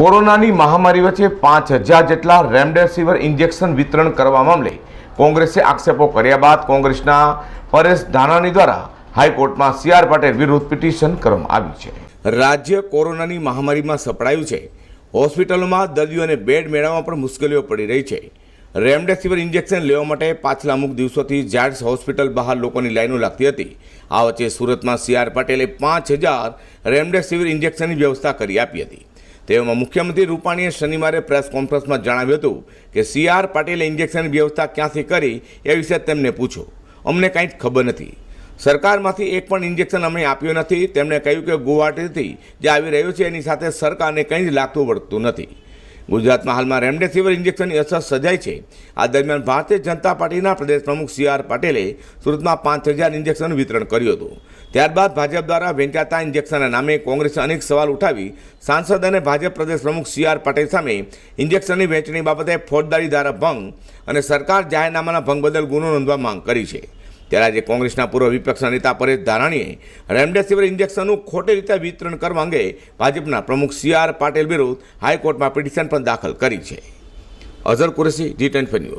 કોરોનાની મહામારી વચ્ચે પાંચ હજાર જેટલા રેમડેસિવિર ઇન્જેક્શન વિતરણ કરવા મામલે કોંગ્રેસે આક્ષેપો કર્યા બાદ કોંગ્રેસના પરેશ ધાનાણી દ્વારા હાઈકોર્ટમાં સીઆર પાટીલ વિરુદ્ધ પિટિશન કરવામાં આવી છે. રાજ્ય કોરોનાની મહામારીમાં સપડાયું છે. હોસ્પિટલોમાં દર્દીઓને બેડ મેળવવામાં પણ મુશ્કેલીઓ પડી રહી છે. રેમડેસિવિર ઇન્જેક્શન લેવા માટે પાછલા અમુક દિવસોથી જાડ્સ હોસ્પિટલ બહાર લોકોની લાઈનો લાગતી હતી. આ વચ્ચે સુરતમાં સીઆર પાટીલે પાંચ હજાર રેમડેસિવિર ઇન્જેક્શનની વ્યવસ્થા કરી આપી હતી. તેવામાં મુખ્યમંત્રી રૂપાણીએ શનિવારે પ્રેસ કોન્ફરન્સમાં જણાવ્યું હતું કે સી આર પાટીલે ઇન્જેક્શનની વ્યવસ્થા ક્યાંથી કરી એ વિશે તેમને પૂછો અમને કાંઈ જ ખબર નથી. સરકારમાંથી એક પણ ઇન્જેક્શન અમને આપ્યું નથી. તેમણે કહ્યું કે ગુવાહાટીથી જે આવી રહ્યું છે એની સાથે સરકારને કંઈ જ લાગતું વળતું નથી. ગુજરાતમાં હાલમાં રેમડેસિવિર ઇન્જેક્શનની અસર સર્જાઈ છે. આ દરમિયાન ભારતીય જનતા પાર્ટીના પ્રદેશ પ્રમુખ સી આર પટેલે સુરતમાં પાંચ હજાર ઇન્જેક્શનનું વિતરણ કર્યું હતું. ત્યારબાદ ભાજપ દ્વારા વેચાતા ઇન્જેક્શનના નામે કોંગ્રેસે અનેક સવાલ ઉઠાવી સાંસદ અને ભાજપ પ્રદેશ પ્રમુખ સી આર પટેલ સામે ઇન્જેક્શનની વહેંચણી બાબતે ફોજદારી ધારા ભંગ અને સરકાર જાહેરનામાના ભંગ બદલ ગુનો નોંધવા માંગ કરી છે. ત્યારે આજે કોંગ્રેસના પૂર્વ વિપક્ષના નેતા પરેશ ધારાણીએ રેમડેસિવિર ઇન્જેક્શનનું ખોટી રીતે વિતરણ કરવા અંગે ભાજપના પ્રમુખ સી આર પાટીલ વિરુદ્ધ હાઈકોર્ટમાં પિટિશન પણ દાખલ કરી છે. Azhar Qureshi, G ten news.